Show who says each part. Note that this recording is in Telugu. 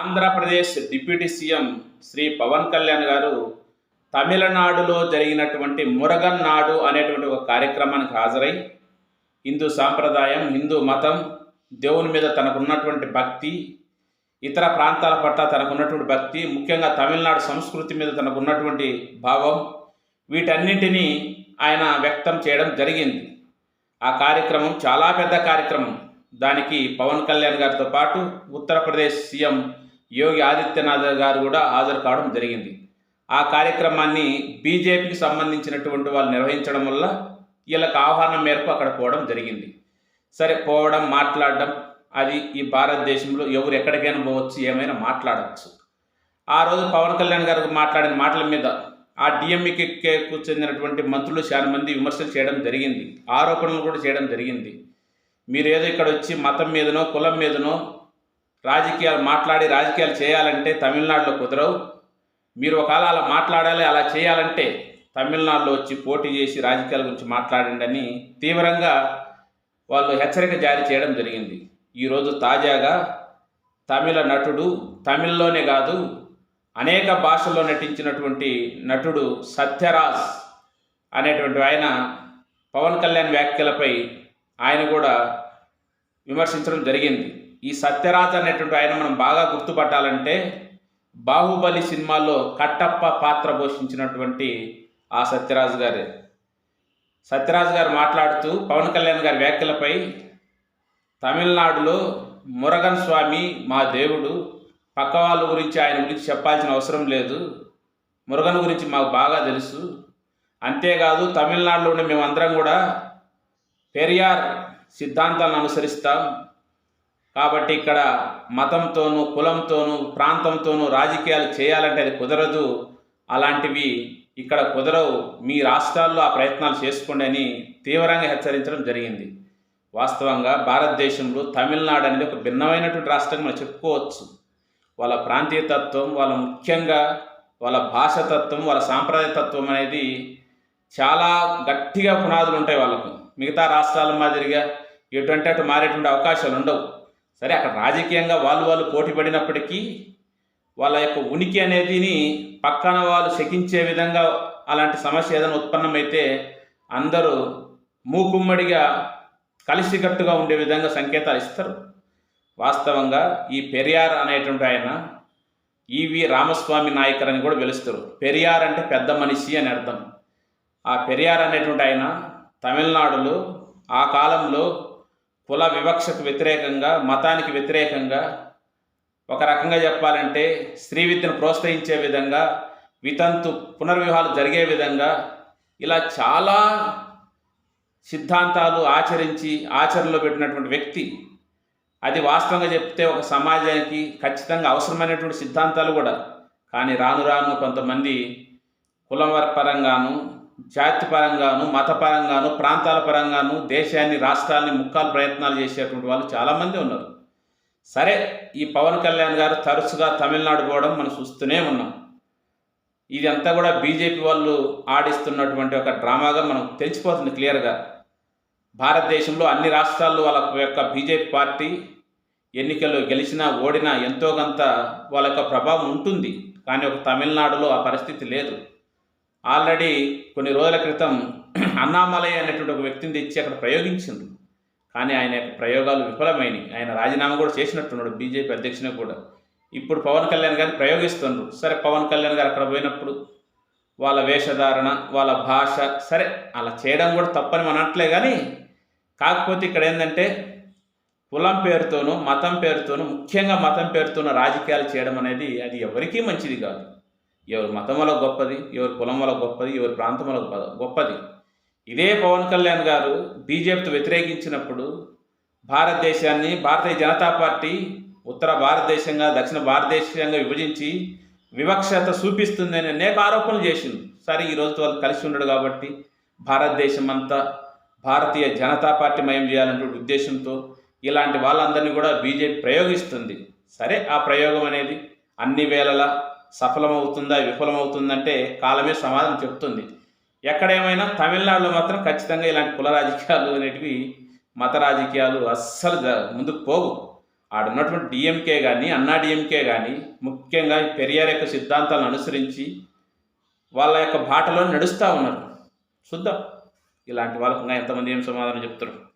Speaker 1: ఆంధ్రప్రదేశ్ డిప్యూటీ సీఎం శ్రీ పవన్ కళ్యాణ్ గారు తమిళనాడులో జరిగినటువంటి మురగన్ నాడు అనేటువంటి ఒక కార్యక్రమానికి హాజరై హిందూ సాంప్రదాయం హిందూ మతం దేవుని మీద తనకున్నటువంటి భక్తి ఇతర ప్రాంతాల పట్ల తనకున్నటువంటి భక్తి ముఖ్యంగా తమిళనాడు సంస్కృతి మీద తనకున్నటువంటి భావం వీటన్నింటినీ ఆయన వ్యక్తం చేయడం జరిగింది. ఆ కార్యక్రమం చాలా పెద్ద కార్యక్రమం. దానికి పవన్ కళ్యాణ్ గారితో పాటు ఉత్తరప్రదేశ్ సీఎం యోగి ఆదిత్యనాథ్ గారు కూడా హాజరు కావడం జరిగింది. ఆ కార్యక్రమాన్ని బీజేపీకి సంబంధించినటువంటి వాళ్ళు నిర్వహించడం వల్ల వీళ్ళకి ఆహ్వానం మేరకు అక్కడ పోవడం జరిగింది. సరే పోవడం మాట్లాడడం అది ఈ భారతదేశంలో ఎవరు ఎక్కడికైనా పోవచ్చు ఏమైనా మాట్లాడవచ్చు. ఆ రోజు పవన్ కళ్యాణ్ గారు మాట్లాడిన మాటల మీద ఆ డిఎంఈకి చెందినటువంటి మంత్రులు చాలా మంది విమర్శలు చేయడం జరిగింది. ఆరోపణలు కూడా చేయడం జరిగింది. మీరు ఏదో ఇక్కడ వచ్చి మతం మీదనో కులం మీదనో రాజకీయాలు మాట్లాడి రాజకీయాలు చేయాలంటే తమిళనాడులో కుదరవు. మీరు ఒకవేళ అలా మాట్లాడాలి అలా చేయాలంటే తమిళనాడులో వచ్చి పోటీ చేసి రాజకీయాల గురించి మాట్లాడండి అని తీవ్రంగా వాళ్ళు హెచ్చరిక జారీ చేయడం జరిగింది. ఈరోజు తాజాగా తమిళ నటుడు తమిళ్ళోనే కాదు అనేక భాషల్లో నటించినటువంటి నటుడు సత్యరాజ్ అనేటువంటి ఆయన పవన్ కళ్యాణ్ వ్యాఖ్యలపై ఆయన కూడా విమర్శించడం జరిగింది. ఈ సత్యరాజ్ అనేటువంటి ఆయన మనం బాగా గుర్తుపట్టాలంటే బాహుబలి సినిమాలో కట్టప్ప పాత్ర పోషించినటువంటి ఆ సత్యరాజు గారే. సత్యరాజు గారు మాట్లాడుతూ పవన్ కళ్యాణ్ గారి వ్యాఖ్యలపై తమిళనాడులో మురగన్ స్వామి మా దేవుడు పక్క వాళ్ళ గురించి ఆయన గురించి చెప్పాల్సిన అవసరం లేదు మురుగన్ గురించి మాకు బాగా తెలుసు. అంతేకాదు తమిళనాడులో ఉండే మేమందరం కూడా పెరియార్ సిద్ధాంతాలను అనుసరిస్తాం. కాబట్టి ఇక్కడ మతంతోనూ కులంతోనూ ప్రాంతంతోనూ రాజకీయాలు చేయాలంటే అది కుదరదు. అలాంటివి ఇక్కడ కుదరవు. మీ రాష్ట్రాల్లో ఆ ప్రయత్నాలు చేసుకోండి అని తీవ్రంగా హెచ్చరించడం జరిగింది. వాస్తవంగా భారతదేశంలో తమిళనాడు అనేది ఒక భిన్నమైనటువంటి రాష్ట్రంగా మనం చెప్పుకోవచ్చు. వాళ్ళ ప్రాంతీయ తత్వం వాళ్ళ ముఖ్యంగా వాళ్ళ భాషతత్వం వాళ్ళ సాంప్రదాయ తత్వం అనేది చాలా గట్టిగా పునాదులు ఉంటాయి వాళ్ళకు. మిగతా రాష్ట్రాల మాదిరిగా ఎటువంటి అటు మారేటువంటి అవకాశాలు ఉండవు. సరే అక్కడ రాజకీయంగా వాళ్ళు వాళ్ళు పోటీ పడినప్పటికీ వాళ్ళ యొక్క ఉనికి అనేదిని పక్కన వాళ్ళు శకించే విధంగా అలాంటి సమస్య ఏదైనా ఉత్పన్నమైతే అందరూ మూకుమ్మడిగా కలిసికట్టుగా ఉండే విధంగా సంకేతాలు ఇస్తారు. వాస్తవంగా ఈ పెరియార్ అనేటువంటి ఆయన ఈవి రామస్వామి నాయకర్ అని కూడా పిలుస్తారు. పెరియార్ అంటే పెద్ద మనిషి అని అర్థం. ఆ పెరియార్ అనేటువంటి ఆయన తమిళనాడులో ఆ కాలంలో కుల వివక్షకు వ్యతిరేకంగా మతానికి వ్యతిరేకంగా ఒక రకంగా చెప్పాలంటే స్త్రీ విద్యను ప్రోత్సహించే విధంగా వితంతు పునర్వివాహాలు జరిగే విధంగా ఇలా చాలా సిద్ధాంతాలు ఆచరించి ఆచరణలో పెట్టినటువంటి వ్యక్తి అది వాస్తవంగా చెప్తే ఒక సమాజానికి ఖచ్చితంగా అవసరమైనటువంటి సిద్ధాంతాలు కూడా. కానీ రాను రాను కొంతమంది కులం పరంగాను జాతి పరంగాను మతపరంగాను ప్రాంతాల పరంగాను దేశాన్ని రాష్ట్రాన్ని ముక్కాలు ప్రయత్నాలు చేసేటువంటి వాళ్ళు చాలామంది ఉన్నారు. సరే ఈ పవన్ కళ్యాణ్ గారు తరచుగా తమిళనాడు పోవడం మనం చూస్తూనే ఉన్నాం. ఇదంతా కూడా బీజేపీ వాళ్ళు ఆడిస్తున్నటువంటి ఒక డ్రామాగా మనం తెలిసిపోతుంది క్లియర్గా. భారతదేశంలో అన్ని రాష్ట్రాల్లో వాళ్ళ యొక్క బీజేపీ పార్టీ ఎన్నికల్లో గెలిచినా ఓడినా ఎంతో కొంత వాళ్ళ యొక్క ప్రభావం ఉంటుంది. కానీ ఒక తమిళనాడులో ఆ పరిస్థితి లేదు. ఆల్రెడీ కొన్ని రోజుల క్రితం అన్నామలై అనేటువంటి ఒక వ్యక్తిని తెచ్చి అక్కడ ప్రయోగించింది. కానీ ఆయన యొక్క ప్రయోగాలు విఫలమైనవి ఆయన రాజీనామా కూడా చేసినట్టున్నాడు బీజేపీ అధ్యక్షుని కూడా. ఇప్పుడు పవన్ కళ్యాణ్ గారిని ప్రయోగిస్తుండ్రు. సరే పవన్ కళ్యాణ్ గారు అక్కడ పోయినప్పుడు వాళ్ళ వేషధారణ వాళ్ళ భాష సరే అలా చేయడం కూడా తప్పని అనట్లే కానీ కాకపోతే ఇక్కడ ఏంటంటే కులం పేరుతోనూ మతం పేరుతోనూ ముఖ్యంగా మతం పేరుతోనూ రాజకీయాలు చేయడం అనేది అది ఎవరికీ మంచిది కాదు. ఎవరి మతం వల్ల గొప్పది ఎవరి కులం వల్ల గొప్పది ఎవరి ప్రాంతం వల్ల గొప్పది. ఇదే పవన్ కళ్యాణ్ గారు బీజేపీతో వ్యతిరేకించినప్పుడు భారతదేశాన్ని భారతీయ జనతా పార్టీ ఉత్తర భారతదేశంగా దక్షిణ భారతదేశంగా విభజించి వివక్షత చూపిస్తుందని అనేక ఆరోపణలు చేసింది సరే ఈరోజు వాళ్ళు కలిసి ఉండడు కాబట్టి భారతదేశం అంతా భారతీయ జనతా పార్టీ మయం చేయాలనే ఉద్దేశంతో ఇలాంటి వాళ్ళందరినీ కూడా బీజేపీ ప్రయోగిస్తుంది. సరే ఆ ప్రయోగం అనేది అన్ని వేళలా సఫలమవుతుందా విఫలమవుతుందంటే కాలమే సమాధానం చెప్తుంది. ఎక్కడేమైనా తమిళనాడులో మాత్రం ఖచ్చితంగా ఇలాంటి కుల రాజకీయాలు అనేటివి మత రాజకీయాలు అస్సలు ముందుకు పోవు. ఆడున్నటువంటి డిఎంకే కానీ అన్నా డిఎంకే కానీ ముఖ్యంగా పెరియార్ యొక్క సిద్ధాంతాలను అనుసరించి వాళ్ళ యొక్క బాటలో నడుస్తూ ఉన్నారు. చూద్దాం. ఇలాంటి వాళ్ళకు ఇంకా ఎంతమంది ఏం సమాధానం చెప్తారు?